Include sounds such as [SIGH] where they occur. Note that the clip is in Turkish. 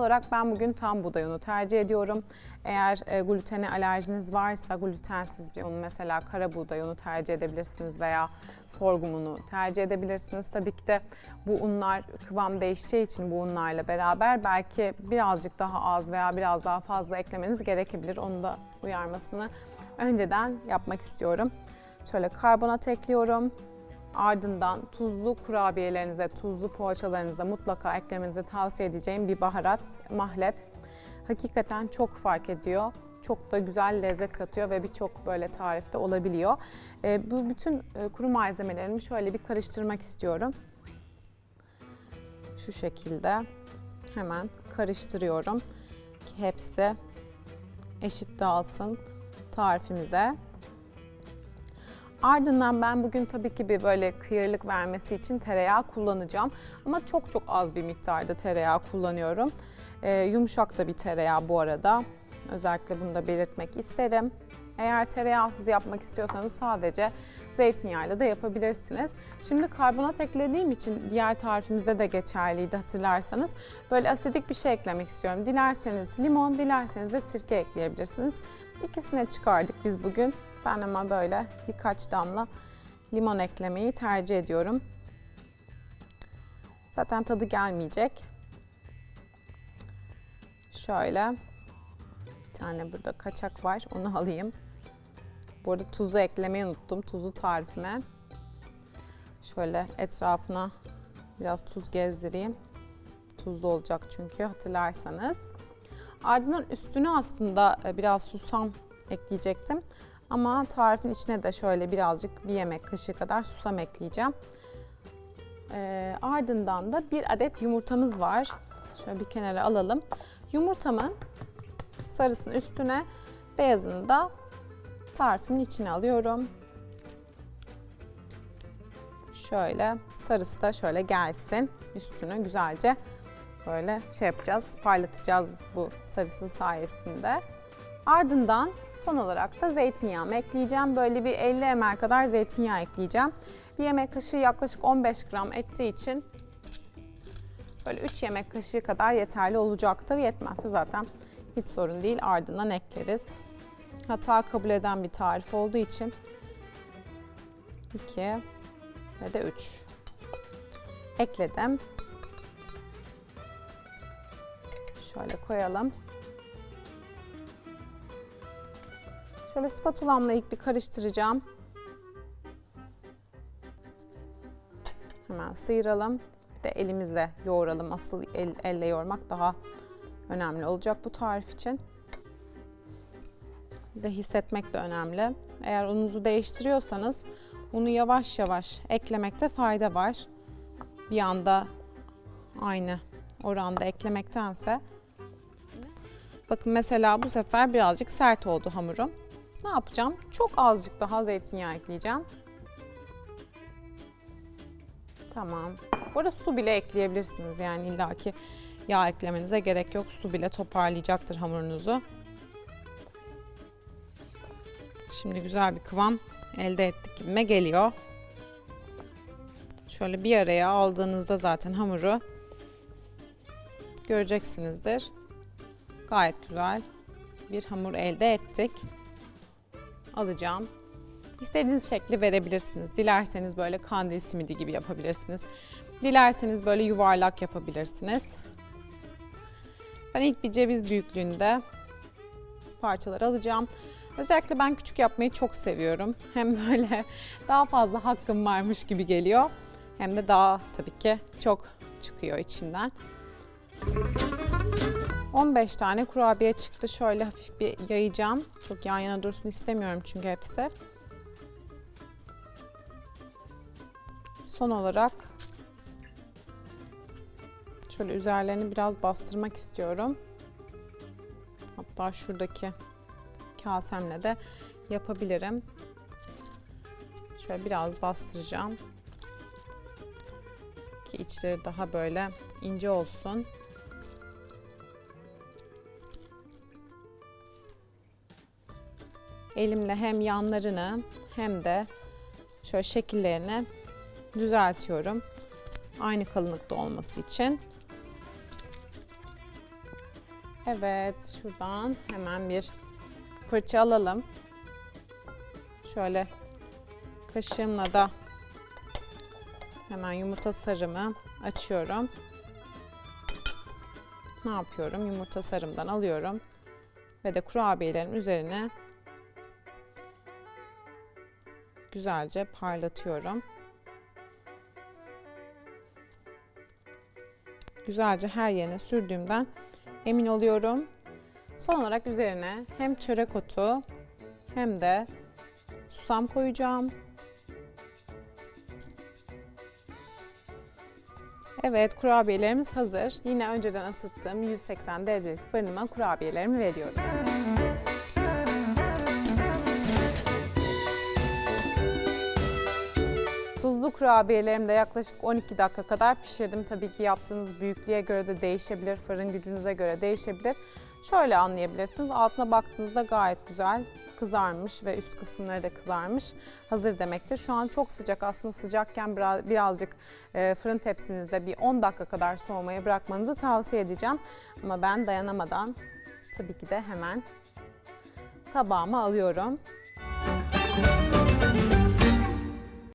olarak ben bugün tam buğday unu tercih ediyorum. Eğer e, glutene alerjiniz varsa glutensiz bir un mesela kara buğday unu tercih edebilirsiniz veya sorghum unu tercih edebilirsiniz. Tabii ki de bu unlar kıvam değişeceği için bu unlarla beraber belki birazcık daha az veya biraz daha fazla eklemeniz gerekebilir. Onu da uyarmasını önceden yapmak istiyorum. Şöyle karbonat ekliyorum. Ardından tuzlu kurabiyelerinize, tuzlu poğaçalarınıza mutlaka eklemenizi tavsiye edeceğim bir baharat, mahlep. Hakikaten çok fark ediyor. Çok da güzel lezzet katıyor ve birçok böyle tarifte olabiliyor. Ee, bu bütün e, kuru malzemelerimi şöyle bir karıştırmak istiyorum. Şu şekilde hemen karıştırıyorum ki hepsi eşit dağılsın tarifimize. Ardından ben bugün tabii ki bir böyle kıyırlık vermesi için tereyağı kullanacağım. Ama çok çok az bir miktarda tereyağı kullanıyorum. Ee, yumuşak da bir tereyağı bu arada. Özellikle bunu da belirtmek isterim. Eğer tereyağsız yapmak istiyorsanız sadece zeytinyağıyla da yapabilirsiniz. Şimdi karbonat eklediğim için diğer tarifimizde de geçerliydi hatırlarsanız. Böyle asidik bir şey eklemek istiyorum. Dilerseniz limon, dilerseniz de sirke ekleyebilirsiniz. İkisini çıkardık biz bugün. Ben ama böyle birkaç damla limon eklemeyi tercih ediyorum. Zaten tadı gelmeyecek. Şöyle bir tane burada kaçak var. Onu [LAUGHS] alayım. Bu arada tuzu eklemeyi unuttum. Tuzu tarifime. Şöyle etrafına biraz tuz gezdireyim. Tuzlu olacak çünkü hatırlarsanız. Ardından üstüne aslında e, biraz susam ekleyecektim. Ama tarifin içine de şöyle birazcık bir yemek kaşığı kadar susam ekleyeceğim. Ee, ardından da bir adet yumurtamız var. Şöyle bir kenara alalım. Yumurtamın sarısını üstüne, beyazını da tarifimin içine alıyorum. Şöyle sarısı da şöyle gelsin üstünü güzelce böyle şey yapacağız, parlatacağız bu sarısı sayesinde. Ardından son olarak da zeytinyağımı ekleyeceğim. Böyle bir 50 ml kadar zeytinyağı ekleyeceğim. Bir yemek kaşığı yaklaşık 15 gram ektiği için böyle 3 yemek kaşığı kadar yeterli olacaktır. Yetmezse zaten hiç sorun değil ardından ekleriz. Hata kabul eden bir tarif olduğu için 2 ve de 3 ekledim. Şöyle koyalım. Şöyle spatulamla ilk bir karıştıracağım. Hemen sıyıralım. Bir de elimizle yoğuralım. Asıl el, elle yoğurmak daha önemli olacak bu tarif için. Bir de hissetmek de önemli. Eğer ununuzu değiştiriyorsanız unu yavaş yavaş eklemekte fayda var. Bir anda aynı oranda eklemektense. Bakın mesela bu sefer birazcık sert oldu hamurum. Ne yapacağım? Çok azıcık daha zeytinyağı ekleyeceğim. Tamam. Bu arada su bile ekleyebilirsiniz. Yani illaki yağ eklemenize gerek yok. Su bile toparlayacaktır hamurunuzu. Şimdi güzel bir kıvam elde ettik gibime geliyor. Şöyle bir araya aldığınızda zaten hamuru göreceksinizdir. Gayet güzel bir hamur elde ettik alacağım. İstediğiniz şekli verebilirsiniz. Dilerseniz böyle kandil simidi gibi yapabilirsiniz. Dilerseniz böyle yuvarlak yapabilirsiniz. Ben ilk bir ceviz büyüklüğünde parçalar alacağım. Özellikle ben küçük yapmayı çok seviyorum. [LAUGHS] Hem böyle daha fazla hakkım varmış gibi geliyor. Hem de daha tabii ki çok çıkıyor içinden. 15 tane kurabiye çıktı. Şöyle hafif bir yayacağım. Çok yan yana dursun istemiyorum çünkü hepsi. Son olarak şöyle üzerlerini biraz bastırmak istiyorum. Hatta şuradaki kasemle de yapabilirim. Şöyle biraz bastıracağım. Ki içleri daha böyle ince olsun. Elimle hem yanlarını hem de şöyle şekillerini düzeltiyorum. Aynı kalınlıkta olması için. Evet, şuradan hemen bir fırça alalım. Şöyle kaşığımla da hemen yumurta sarımı açıyorum. Ne yapıyorum? Yumurta sarımdan alıyorum ve de kurabiyelerin üzerine güzelce parlatıyorum. Güzelce her yerine sürdüğümden emin oluyorum. Son olarak üzerine hem çörek otu hem de susam koyacağım. Evet kurabiyelerimiz hazır. Yine önceden ısıttığım 180 derecelik fırınıma kurabiyelerimi veriyorum. Tuzlu kurabiyelerimi de yaklaşık 12 dakika kadar pişirdim. Tabii ki yaptığınız büyüklüğe göre de değişebilir, fırın gücünüze göre değişebilir. Şöyle anlayabilirsiniz. Altına baktığınızda gayet güzel kızarmış ve üst kısımları da kızarmış. Hazır demektir. Şu an çok sıcak. Aslında sıcakken biraz, birazcık e, fırın tepsinizde bir 10 dakika kadar soğumaya bırakmanızı tavsiye edeceğim. Ama ben dayanamadan tabii ki de hemen tabağıma alıyorum.